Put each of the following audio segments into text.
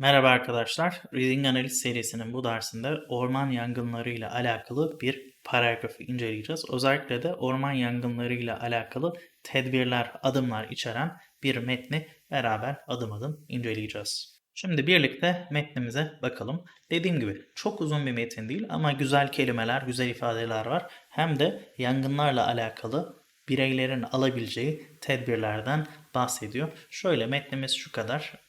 Merhaba arkadaşlar. Reading Analiz serisinin bu dersinde orman yangınları ile alakalı bir paragrafı inceleyeceğiz. Özellikle de orman yangınları ile alakalı tedbirler, adımlar içeren bir metni beraber adım adım inceleyeceğiz. Şimdi birlikte metnimize bakalım. Dediğim gibi çok uzun bir metin değil ama güzel kelimeler, güzel ifadeler var. Hem de yangınlarla alakalı bireylerin alabileceği tedbirlerden bahsediyor. Şöyle metnimiz şu kadar.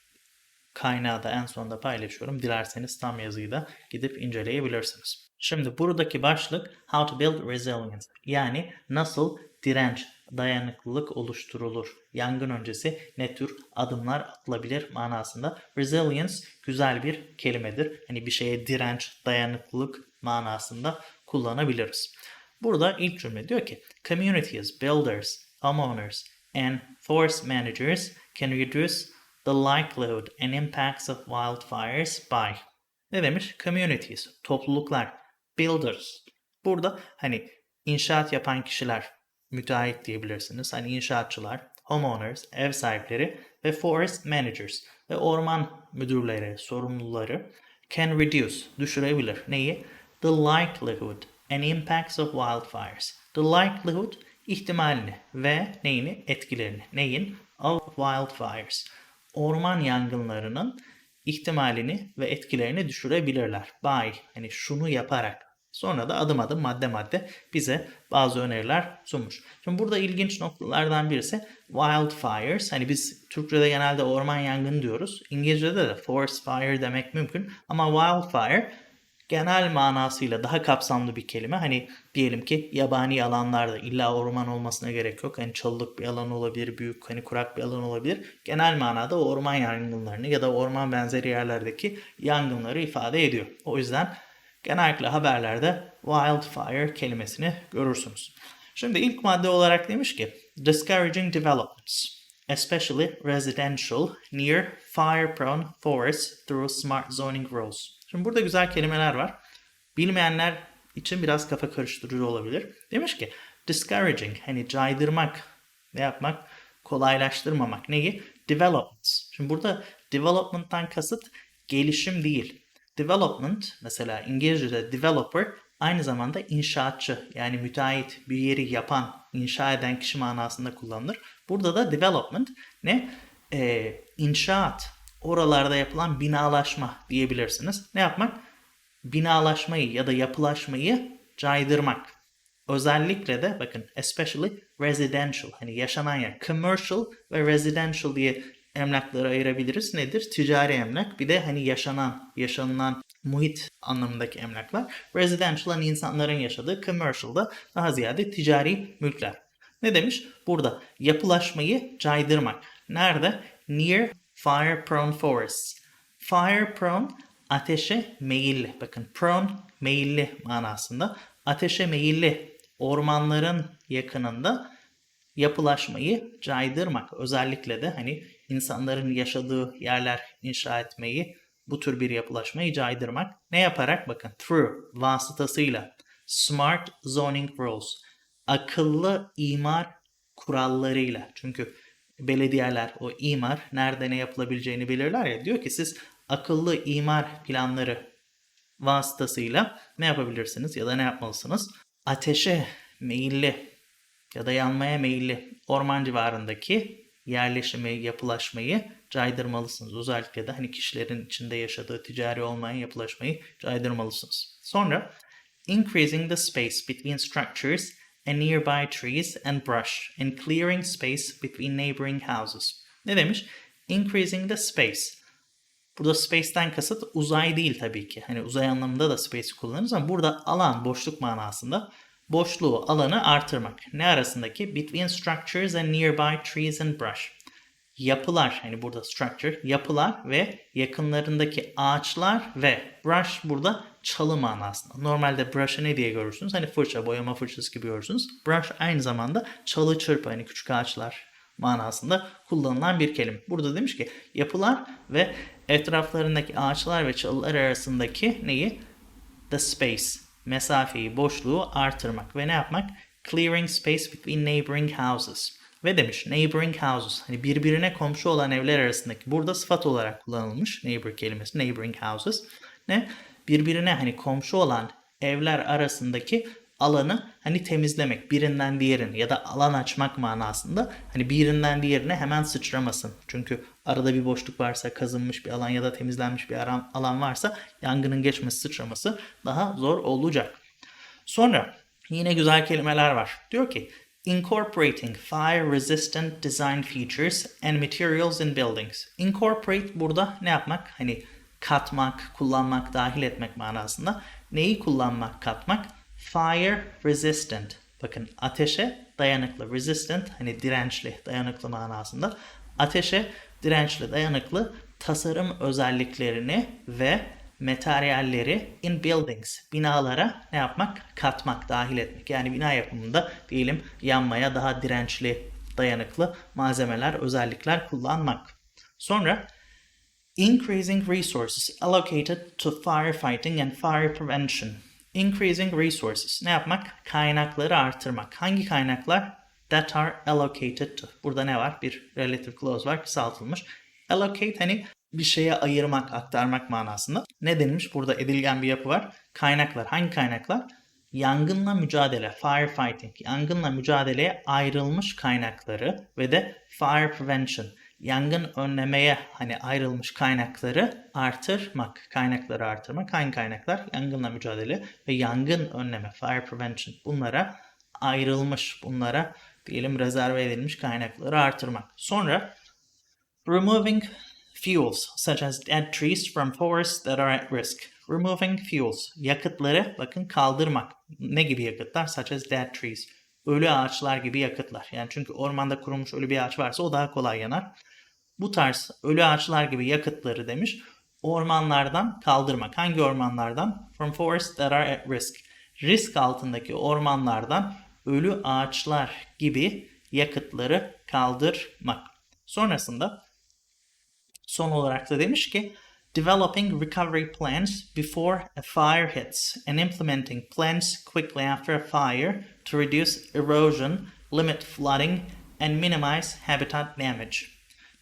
Kaynağı da en sonunda paylaşıyorum. Dilerseniz tam yazıyı da gidip inceleyebilirsiniz. Şimdi buradaki başlık How to Build Resilience yani nasıl direnç, dayanıklılık oluşturulur. Yangın öncesi ne tür adımlar atılabilir manasında. Resilience güzel bir kelimedir. Hani bir şeye direnç, dayanıklılık manasında kullanabiliriz. Burada ilk cümle diyor ki Communities, builders, homeowners and forest managers can reduce the likelihood and impacts of wildfires by ne demiş? Communities, topluluklar, builders. Burada hani inşaat yapan kişiler, müteahhit diyebilirsiniz. Hani inşaatçılar, homeowners, ev sahipleri ve forest managers ve orman müdürleri, sorumluları can reduce, düşürebilir. Neyi? The likelihood and impacts of wildfires. The likelihood ihtimalini ve neyini? Etkilerini. Neyin? Of wildfires orman yangınlarının ihtimalini ve etkilerini düşürebilirler. By hani şunu yaparak. Sonra da adım adım madde madde bize bazı öneriler sunmuş. Şimdi burada ilginç noktalardan birisi wildfires. Hani biz Türkçe'de genelde orman yangını diyoruz. İngilizce'de de forest fire demek mümkün. Ama wildfire genel manasıyla daha kapsamlı bir kelime. Hani diyelim ki yabani alanlarda illa orman olmasına gerek yok. Hani çalılık bir alan olabilir, büyük hani kurak bir alan olabilir. Genel manada orman yangınlarını ya da orman benzeri yerlerdeki yangınları ifade ediyor. O yüzden genellikle haberlerde wildfire kelimesini görürsünüz. Şimdi ilk madde olarak demiş ki discouraging developments especially residential near fire prone forests through smart zoning rules. Şimdi burada güzel kelimeler var. Bilmeyenler için biraz kafa karıştırıcı olabilir. Demiş ki discouraging hani caydırmak ne yapmak kolaylaştırmamak neyi? Developments. Şimdi burada development'tan kasıt gelişim değil. Development mesela İngilizce'de developer aynı zamanda inşaatçı yani müteahhit bir yeri yapan, inşa eden kişi manasında kullanılır. Burada da development ne? Ee, inşaat, oralarda yapılan binalaşma diyebilirsiniz. Ne yapmak? Binalaşmayı ya da yapılaşmayı caydırmak. Özellikle de bakın especially residential hani yaşanan yer commercial ve residential diye emlakları ayırabiliriz. Nedir? Ticari emlak bir de hani yaşanan, yaşanılan muhit anlamındaki emlaklar. Residential hani insanların yaşadığı, commercial da daha ziyade ticari mülkler. Ne demiş? Burada yapılaşmayı caydırmak. Nerede? Near fire prone forests. Fire prone ateşe meyilli. Bakın prone meyilli manasında. Ateşe meyilli ormanların yakınında yapılaşmayı caydırmak. Özellikle de hani insanların yaşadığı yerler inşa etmeyi, bu tür bir yapılaşmayı caydırmak. Ne yaparak? Bakın through vasıtasıyla smart zoning rules. Akıllı imar kurallarıyla. Çünkü belediyeler o imar nerede ne yapılabileceğini belirler ya. Diyor ki siz akıllı imar planları vasıtasıyla ne yapabilirsiniz ya da ne yapmalısınız? Ateşe meyilli ya da yanmaya meyilli orman civarındaki yerleşimi, yapılaşmayı caydırmalısınız. Özellikle de hani kişilerin içinde yaşadığı ticari olmayan yapılaşmayı caydırmalısınız. Sonra increasing the space between structures and nearby trees and brush and clearing space between neighboring houses. Ne demiş? Increasing the space. Burada space'ten kasıt uzay değil tabii ki. Hani uzay anlamında da space kullanırız ama burada alan, boşluk manasında boşluğu, alanı artırmak. Ne arasındaki? Between structures and nearby trees and brush. Yapılar, hani burada structure, yapılar ve yakınlarındaki ağaçlar ve brush burada çalı manasında. Normalde brush'ı ne diye görürsünüz? Hani fırça, boyama fırçası gibi görürsünüz. Brush aynı zamanda çalı çırpı, hani küçük ağaçlar manasında kullanılan bir kelime. Burada demiş ki yapılar ve etraflarındaki ağaçlar ve çalılar arasındaki neyi? The space, mesafeyi, boşluğu artırmak ve ne yapmak? Clearing space between neighboring houses. Ve demiş neighboring houses hani birbirine komşu olan evler arasındaki burada sıfat olarak kullanılmış neighbor kelimesi neighboring houses ne birbirine hani komşu olan evler arasındaki alanı hani temizlemek birinden diğerine ya da alan açmak manasında hani birinden diğerine hemen sıçramasın. Çünkü arada bir boşluk varsa kazınmış bir alan ya da temizlenmiş bir alan, varsa yangının geçmesi sıçraması daha zor olacak. Sonra yine güzel kelimeler var. Diyor ki incorporating fire resistant design features and materials in buildings. Incorporate burada ne yapmak? Hani katmak, kullanmak, dahil etmek manasında. Neyi kullanmak, katmak? Fire resistant. Bakın ateşe dayanıklı. Resistant hani dirençli, dayanıklı manasında. Ateşe dirençli, dayanıklı tasarım özelliklerini ve materyalleri in buildings, binalara ne yapmak? Katmak, dahil etmek. Yani bina yapımında diyelim yanmaya daha dirençli, dayanıklı malzemeler, özellikler kullanmak. Sonra increasing resources allocated to firefighting and fire prevention. Increasing resources ne yapmak? Kaynakları artırmak. Hangi kaynaklar? That are allocated to. Burada ne var? Bir relative clause var kısaltılmış. Allocate hani bir şeye ayırmak, aktarmak manasında. Ne denilmiş? Burada edilgen bir yapı var. Kaynaklar. Hangi kaynaklar? Yangınla mücadele, firefighting, yangınla mücadeleye ayrılmış kaynakları ve de fire prevention, yangın önlemeye hani ayrılmış kaynakları artırmak. Kaynakları artırmak. Hangi kaynaklar? Yangınla mücadele ve yangın önleme, fire prevention. Bunlara ayrılmış, bunlara diyelim rezerve edilmiş kaynakları artırmak. Sonra removing fuels such as dead trees from forests that are at risk. Removing fuels, yakıtları bakın kaldırmak. Ne gibi yakıtlar? Such as dead trees. Ölü ağaçlar gibi yakıtlar. Yani çünkü ormanda kurumuş ölü bir ağaç varsa o daha kolay yanar. Bu tarz ölü ağaçlar gibi yakıtları demiş ormanlardan kaldırmak. Hangi ormanlardan? From forests that are at risk. Risk altındaki ormanlardan ölü ağaçlar gibi yakıtları kaldırmak. Sonrasında son olarak da demiş ki developing recovery plans before a fire hits and implementing plans quickly after a fire to reduce erosion, limit flooding and minimize habitat damage.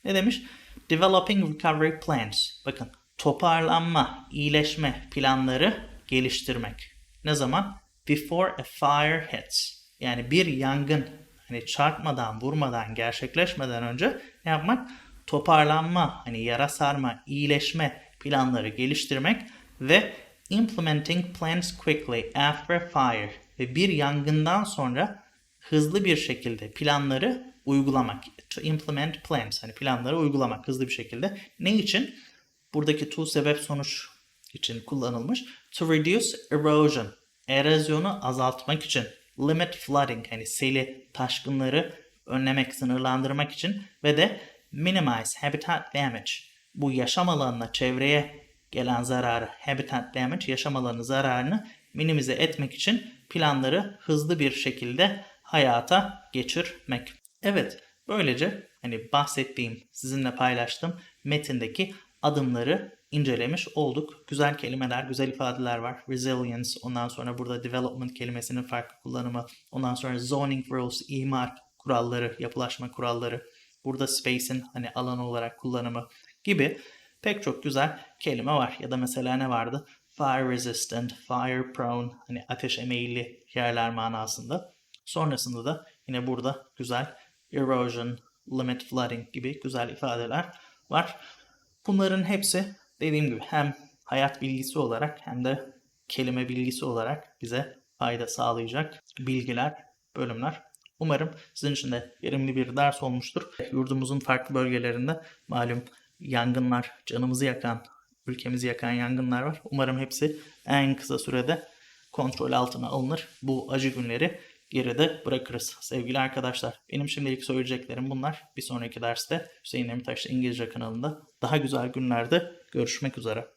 Ne demiş? Developing recovery plans. Bakın toparlanma, iyileşme planları geliştirmek. Ne zaman? Before a fire hits. Yani bir yangın hani çarpmadan, vurmadan, gerçekleşmeden önce ne yapmak? Toparlanma, hani yara sarma, iyileşme planları geliştirmek ve implementing plans quickly after a fire ve bir yangından sonra hızlı bir şekilde planları uygulamak. To implement plans, hani planları uygulamak hızlı bir şekilde. Ne için? Buradaki to sebep sonuç için kullanılmış. To reduce erosion, erozyonu azaltmak için. Limit flooding, hani seli, taşkınları önlemek, sınırlandırmak için ve de minimize habitat damage. Bu yaşam alanına, çevreye gelen zararı, habitat damage, yaşam alanı zararını minimize etmek için planları hızlı bir şekilde hayata geçirmek. Evet, böylece hani bahsettiğim, sizinle paylaştığım metindeki adımları incelemiş olduk. Güzel kelimeler, güzel ifadeler var. Resilience, ondan sonra burada development kelimesinin farklı kullanımı, ondan sonra zoning rules, imar kuralları, yapılaşma kuralları, burada space'in hani alan olarak kullanımı gibi pek çok güzel kelime var. Ya da mesela ne vardı? Fire resistant, fire prone, hani ateşe meyilli yerler manasında. Sonrasında da yine burada güzel erosion, limit flooding gibi güzel ifadeler var. Bunların hepsi dediğim gibi hem hayat bilgisi olarak hem de kelime bilgisi olarak bize fayda sağlayacak bilgiler, bölümler. Umarım sizin için de verimli bir ders olmuştur. Yurdumuzun farklı bölgelerinde malum yangınlar, canımızı yakan, ülkemizi yakan yangınlar var. Umarım hepsi en kısa sürede kontrol altına alınır. Bu acı günleri geride bırakırız sevgili arkadaşlar. Benim şimdilik söyleyeceklerim bunlar. Bir sonraki derste Hüseyin Demirtaş'ta İngilizce kanalında daha güzel günlerde görüşmek üzere.